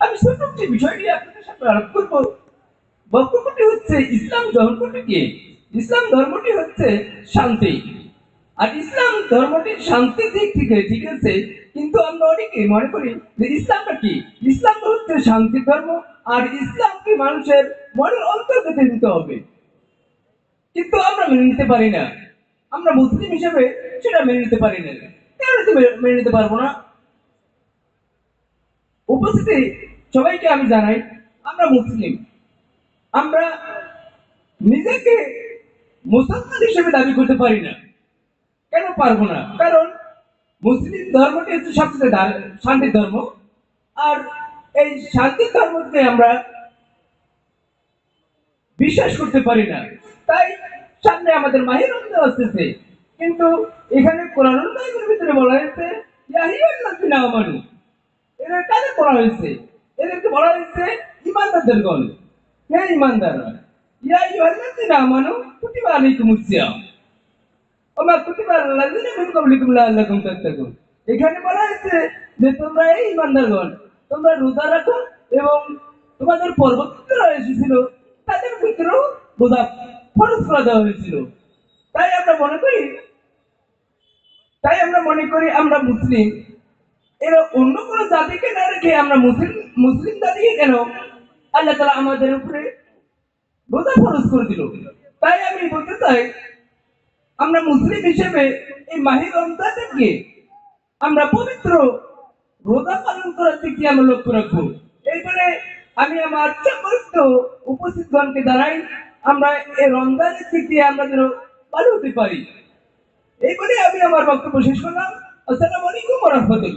আমি ছোট একটি বিষয় নিয়ে আপনাদের বক্তব্যটি হচ্ছে, ইসলাম ইসলাম ধর্মটি হচ্ছে শান্তি। আর ইসলাম ধর্মটি দিক থেকে ঠিক আছে, কিন্তু আমরা অনেকে মনে করি যে ইসলামটা কি? ইসলাম হচ্ছে শান্তির ধর্ম, আর ইসলামকে মানুষের মনের অন্তর্গতে নিতে হবে। কিন্তু আমরা মেনে নিতে পারি না। আমরা মুসলিম হিসেবে সেটা মেনে নিতে পারি না। নিতে মেনে নিতে পারব না। উপস্থিতি সবাইকে আমি জানাই, আমরা মুসলিম। আমরা নিজেকে মুসলমান হিসেবে দাবি করতে পারি না। কেন পারব না? কারণ মুসলিম ধর্মটি হচ্ছে সবচেয়ে শান্তির ধর্ম। আর এই শান্তির ধর্মকে আমরা বিশ্বাস করতে পারি না, তাই সামনে আমাদের মাহির আসতেছে। কিন্তু এখানে কোরআনুল কারিমের বলা হয়েছে বলা হয়েছে, এদেরকে বলা হয়েছে ইমানদারদের গণ হে আমানু মিন এখানে বলা হয়েছে যে, তোমরা এই তোমরা রোজা রাখো এবং তোমাদের পর্বতরা এসেছিল, তাদের ভিতরেও রোজা ফরজ করে দেওয়া হয়েছিল। তাই আমরা মনে করি তাই আমরা মনে করি আমরা মুসলিম। এরা অন্য কোনো জাতিকে না রেখে আমরা মুসলিম মুসলিম জাতিকে কেন? আল্লাহ তালা আমাদের উপরে রোজা ফরজ করে দিল। তাই আমি বলতে চাই, আমরা মুসলিম হিসেবে এই মাহির রমজানকে আমরা পবিত্র রোজা পালন করার দিকে আমরা লক্ষ্য রাখব। এইবারে আমি আমার সমস্ত উপস্থিতগণকে জানাই, আমরা এই রমজানের দিকে আমরা যেন হতে পারি। আমার বক্তব্য শেষ করলাম। আসসালামু আলাইকুম রহমতুল্লাহ।